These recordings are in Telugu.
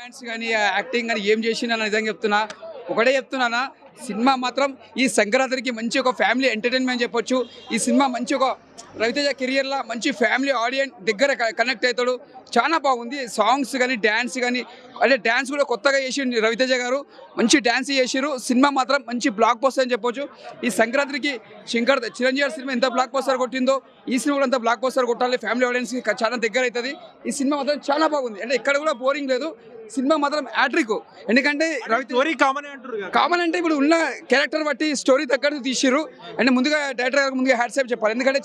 రొమాన్స్ కానీ యాక్టింగ్ కానీ ఏం చేసినా నిజంగా చెప్తున్నా. ఒకటే చెప్తున్నానా సినిమా మాత్రం ఈ సంక్రాంతికి మంచి ఒక ఫ్యామిలీ ఎంటర్టైన్మెంట్ చెప్పొచ్చు. ఈ సినిమా మంచి ఒక రవితేజ కెరియర్లో మంచి ఫ్యామిలీ ఆడియన్స్ దగ్గర కనెక్ట్ అవుతాడు. చాలా బాగుంది. సాంగ్స్ కానీ డ్యాన్స్ కానీ అంటే డ్యాన్స్ కూడా కొత్తగా చేసి రవితేజ గారు. మంచి డ్యాన్స్ చేసిరు సినిమా మాత్రం మంచి బ్లాక్ పోస్టర్ అని చెప్పొచ్చు. ఈ సంక్రాంతికి శంకర్ చిరంజీవి సినిమా ఎంత బ్లాక్ పోస్టర్ కొట్టిందో ఈ సినిమా కూడా అంత బ్లాక్ పోస్టర్ కొట్టాలి ఫ్యామిలీ ఆడియన్స్కి చాలా దగ్గర అవుతుంది. ఈ సినిమా మాత్రం చాలా బాగుంది. అంటే ఇక్కడ కూడా బోరింగ్ లేదు. సినిమా మాత్రం యాట్రిక్ ఎందుకంటే స్టోరీ కామన్ అంటారు. కామన్ అంటే ఇప్పుడు ఉన్న క్యారెక్టర్ బట్టి స్టోరీ తగ్గట్టు తీసిర్రు. అంటే ముందుగా డైరెక్టర్ గారికి ముందుగా హ్యాట్సాప్ చెప్పాలి. ఎందుకంటే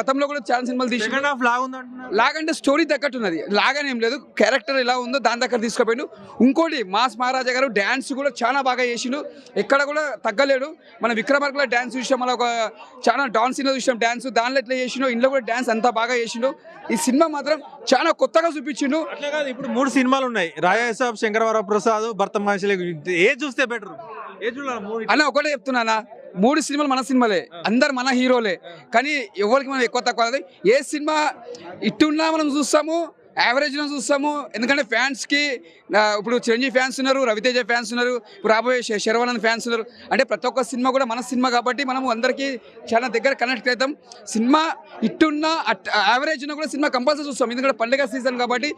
గతంలో కూడా చాలా సినిమాలు తీసి లాగ్ లాగంటే స్టోరీ తగ్గట్టు ఉన్నది లాగని ఏం లేదు. క్యారెక్టర్ ఎలా ఉందో దాని దగ్గర తీసుకుపోయిండు. ఇంకోటి మాస్ మహారాజా గారు డ్యాన్స్ కూడా చాలా బాగా చేసిండు. ఎక్కడ కూడా తగ్గలేడు. మన విక్రమార్కుల డ్యాన్స్ చూసాం మన ఒక చాలా డాన్స్లో చూసాం డ్యాన్స్ దానిలో ఎట్లా చేసిండో ఇంట్లో కూడా డ్యాన్స్ అంతా బాగా చేసిండు. ఈ సినిమా మాత్రం చాలా కొత్తగా చూపించిండు. అట్లా కాదు ఇప్పుడు మూడు సినిమాలు ఉన్నాయి. రాజా సాబ్ శంకరవర ప్రసాద్ భర్త మహర్షి ఏ చూస్తే బెటర్ ఏ చూడాలి? అన్న ఒకటే చెప్తున్నానా మూడు సినిమాలు మన సినిమాలే. అందరు మన హీరోలే. కానీ ఎవరికి మనం ఎక్కువ తక్కువ. ఏ సినిమా ఇట్టున్నా మనం చూస్తాము యావరేజ్లో చూస్తాము. ఎందుకంటే ఫ్యాన్స్కి ఇప్పుడు చిరంజీవి ఫ్యాన్స్ ఉన్నారు రవితేజ ఫ్యాన్స్ ఉన్నారు రాబోయే శర్వానంద్ ఫ్యాన్స్ ఉన్నారు. అంటే ప్రతి ఒక్క సినిమా కూడా మన సినిమా కాబట్టి మనం అందరికీ చాలా దగ్గర కనెక్ట్ అవుతాం. సినిమా ఇట్టున్న యావరేజ్ ఉన్నా కూడా సినిమా కంపల్సరీ చూస్తాం. ఎందుకంటే పండుగ సీజన్ కాబట్టి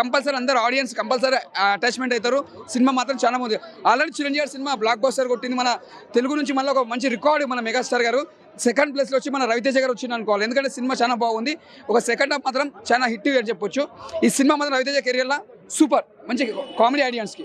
కంపల్సరీ అందరు ఆడియన్స్ కంపల్సరీ అటాచ్మెంట్ అవుతారు. సినిమా మాత్రం చాలా మంది. Already Chiranjeevi cinema blockbuster కొట్టింది మన తెలుగు నుంచి మళ్ళీ ఒక మంచి రికార్డు మన మెగాస్టార్ గారు. సెకండ్ ప్లేస్లో వచ్చి మన రవితేజ గారు వచ్చింది అనుకోవాలి. ఎందుకంటే సినిమా చాలా బాగుంది. ఒక సెకండ్ హాఫ్ మాత్రం చాలా హిట్ అని చెప్పొచ్చు. ఈ సినిమా మాత్రం రవితేజ కెరియర్లో సూపర్. మంచి కామెడీ ఆడియన్స్కి